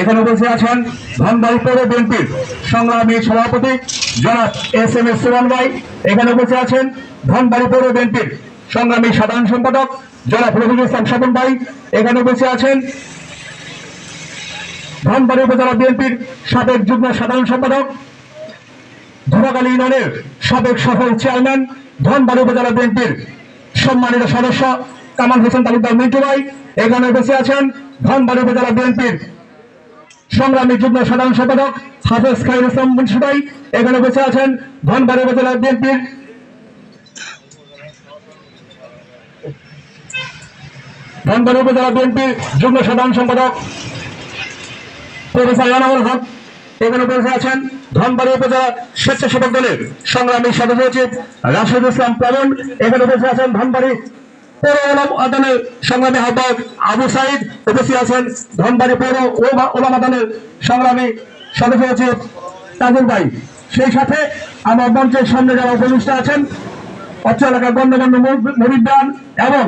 এখানে বসে আছেন ধনবাড়ি পৌর বিএনপির সংগ্রামী সভাপতি জনাব এস এম এস সুমন ভাই। এখানে বসে আছেন ধনবাড়ি পৌর বিএনপির সংগ্রামী সাধারণ সম্পাদক জনাব রফিকুল ইসলাম স্বপন ভাই। এখানে বসে আছেন ধনবাড়ি উপজেলা বিএনপির সাবেক যুগ্ম সাধারণ সম্পাদক ধুমাকালী ইউনিয়নের সাবেক সফল চেয়ারম্যান, ধনবাড়ি উপজেলা বিএনপির সম্মানিত সদস্য কামাল হোসেন তালুকদার মিন্টু ভাই। এখানে বসে আছেন ধনবাড়ি উপজেলা বিএনপির সংগ্রামী যুগ্ম সাধারণ সম্পাদক হাফেজ খাইর ইসলাম মুন্সিপাই এখানে বসে আছেন ধনবাড়ি উপজেলা বিএনপির ধনবাড়ি উপজেলা বিএনপির যুগ্ম সাধারণ সম্পাদক প্রফেসর আনামুল হক, এখানে বসে আছেন ধনবাড়ি উপজেলা স্বেচ্ছাসেবক দলের সংগ্রামী সদস্য সচিব রাশিদ ইসলাম পবন এখানে বসে আছেন ধনবাড়ি পৌর ওলাম আদানের সংগ্রামী আহ্বায়ক আবু সাইদ উপস্থিত আছেন ধনবাড়ি পৌর ওলাম আদানের সংগ্রামী সদস্য সচিব তাজুল ভাই। সেই সাথে আমার মঞ্চের সামনে যারা উপবিষ্ট আছেন অত্র এলাকার গণ্যমান্য মরিদান এবং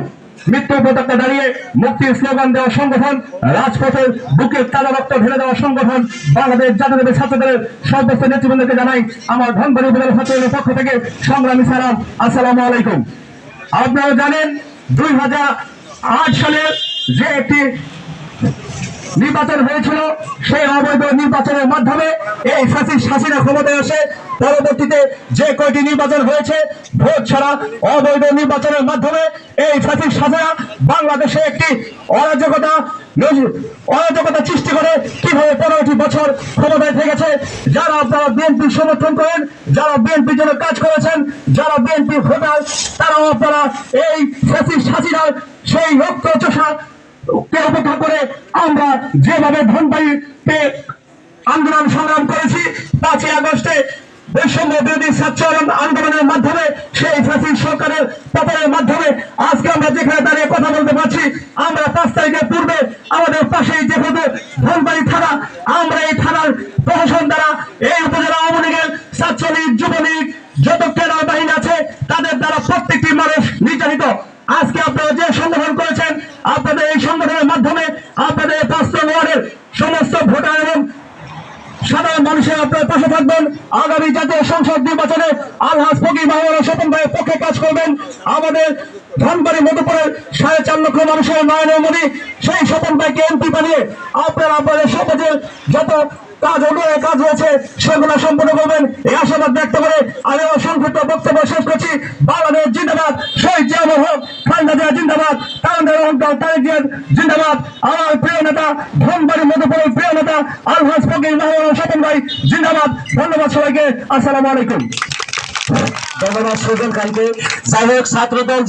মৃত্যু পতাকা দাঁড়িয়ে মুক্তির স্লোগান দেওয়া সংগঠন রাজপথের বুকের তাজা রক্ত ঢেলে দেওয়া সংগঠন, বাংলাদেশ জাতীয় ছাত্রদের সর্বোচ্চ নেতৃবৃন্দকে জানাই আমার ধনবাড়ি উপজেলা ছাত্রদের পক্ষ থেকে সংগ্রামী সালাম। আসসালামু আলাইকুম। আপনারা জানেন দুই হাজার আট সালের যে একটি নির্বাচন হয়েছিল, সেই অবৈধ নির্বাচনের মাধ্যমে এই ফাঁসির শাসিনা ক্ষমতায় আসে। পরবর্তীতে যে কয়টি নির্বাচন হয়েছে, ভোট ছাড়া অবৈধ নির্বাচনের মাধ্যমে এই ফাঁসির শাসিনা বাংলাদেশে একটি অরাজকতা অরাজকতা সৃষ্টি করে কীভাবে পনেরোটি বছর ক্ষমতায় থেকেছে। যারা আপনারা বিএনপি সমর্থন করেন, যারা বিএনপির জন্য কাজ করেছেন, যারা বিএনপি ভোটার তারাও আপনারা এই ফাঁসির শাসিনার সেই রক্ত চোষা অপেক্ষা করে আমরা যেভাবে ধনবাড়িতে আন্দোলন সংগ্রাম করেছি, পাঁচই আগস্টে বৈষম্য বিরোধী ছাত্র আন্দোলনের মাধ্যমে, সেই ফাঁসির সরকারের পতনের মাধ্যমে আজকে আমরা যেখানে দাঁড়িয়ে কথা বলতে পারছি, আমরা পাঁচ তারিখের পূর্বে আমাদের পাশেই যেহেতু ধনবাড়ি থানা, আমরা এই থানার প্রশাসন দ্বারা এই উপজেলা আওয়ামী লীগের ছাত্রলীগ যুবলীগ যত কেনার বাহিনী আছে তাদের দ্বারা প্রত্যেকটি মানুষ নির্যাতিত আজকে আপনারা যে সংগঠন করেছেন আপনাদের এই সংগঠনের মাধ্যমে আপনাদের এই পাঁচ ওয়ার্ডের সমস্ত ভোটার এবং সাধারণ মানুষের আপনার পাশে থাকবেন। আগামী জাতীয় সংসদ নির্বাচনে আলহাজ ফকির মাহমুদ স্বপন ভাইয়ের পক্ষে কাজ করবেন। আমাদের ধনবাড়ি মধুপুরের সাড়ে চার লক্ষ মানুষের নয়নের মনি সেই স্বপন ভাইকে এমপি বানিয়ে আপনারা আপনাদের সমাজের যত কাজ অনুযায়ী কাজ রয়েছে, সেগুলো সম্পূর্ণ করবেন। এই আশাবাদ ব্যক্ত করে আমি সংক্ষিপ্ত বক্তব্য শেষ করছি বাংলাদেশ জিন্দাবাদ শহীদ জিয়ামুল হক খালেদা জিয়া জিন্দাবাদ রহমান তারেক জিয়া জিন্দাবাদ। আমার প্রিয় মতো করে প্রিয় ধন্যবাদ সবাইকে। আসসালামু আলাইকুম। ধন্যবাদ, সুজন খানকে যাই হোক, ছাত্রদল